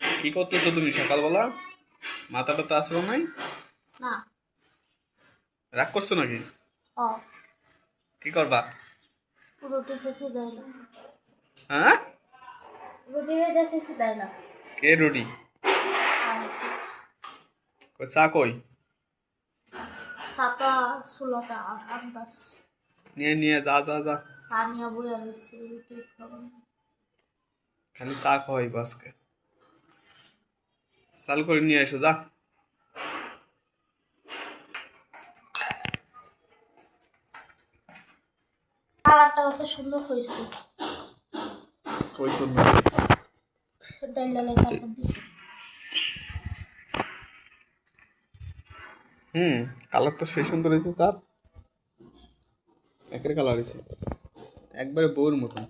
কি করতেছো তুমি সকালবেলা? মাথাটা তো আসলো নাই? না। রাগ করছ নাকি? কি করবা? রুটি শেষে না। হ্যাঁ? রুটি হয়ে শেষে না। কে রুটি? কই চা কই? সাতা ষোলোটা আন্দাজ। নিয়ে নিয়ে যা যা যা। সানিয়া বইয়া রয়েছে রুটি খাবেন খালি চা খাওয়াই বাসকে চাল করে নিয়ে এসো যা। কালারটা কত সুন্দর হয়েছে। কই সুন্দর? ডাল তারপর দিই হুম কালার তো সেই সুন্দর হয়েছে চার একের কালার হয়েছে। একবারে বউর মতন।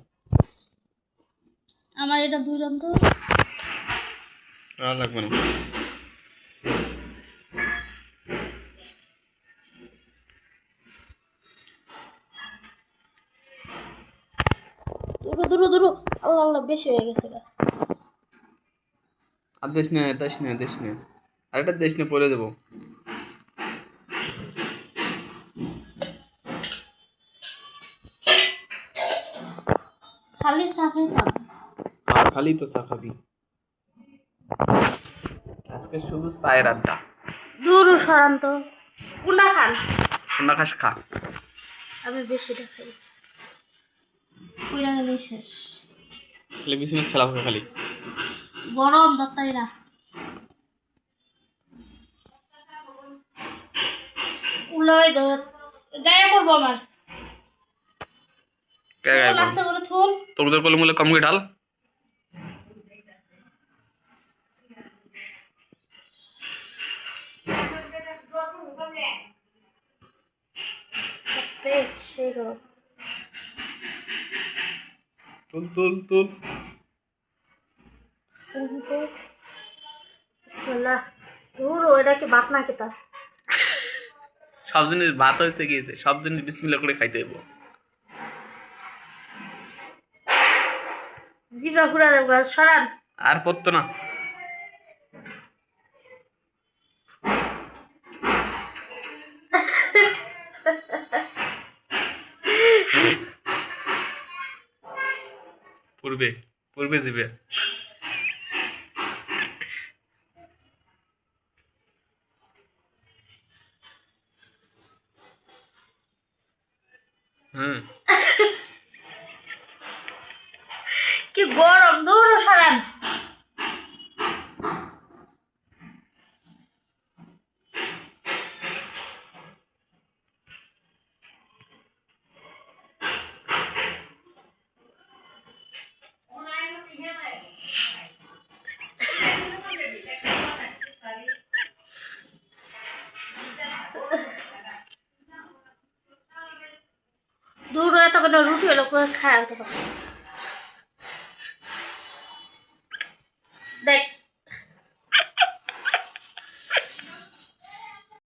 আমার এটা দুই তো। আর লাগবে না দূরো দূরো দূরো আল্লাহ আল্লাহ বেশি হয়ে গেছে গা। আর দেশ নে দেশ নে দেশ নে আরেকটা দেশ নে পরে দেবো খালি চা খাইতাম আর খালি তো চা খাবি আজকে শুধু চায়ের আড্ডা। দূর সরান তো কোনটা খান? খাস খা। আমি খাই কইরা গেলেই শেষ। খালি বিছানা খেলা হবে খালি। গরম দত্তাই না। উলাই দো গায়ে পড়ব আমার। কে গায়ে পড়বে? নাস্তা করে থুম তোর তোর কলে মলে কম করে ঢাল। সেই গরম তুল তুল। তুল বাত না কেতা সব জিনিস ভাত হয়েছে গিয়েছে সব জিনিস বিসমিল্লা করে খাইতে হইব। জিবরা ঘুরা দেব গা সরান। আর পড়তো না। পূর্বে পূর্বে জিবে। হুম। কি গরম দূর সরান। রুটি হলো খায় আনতে পারে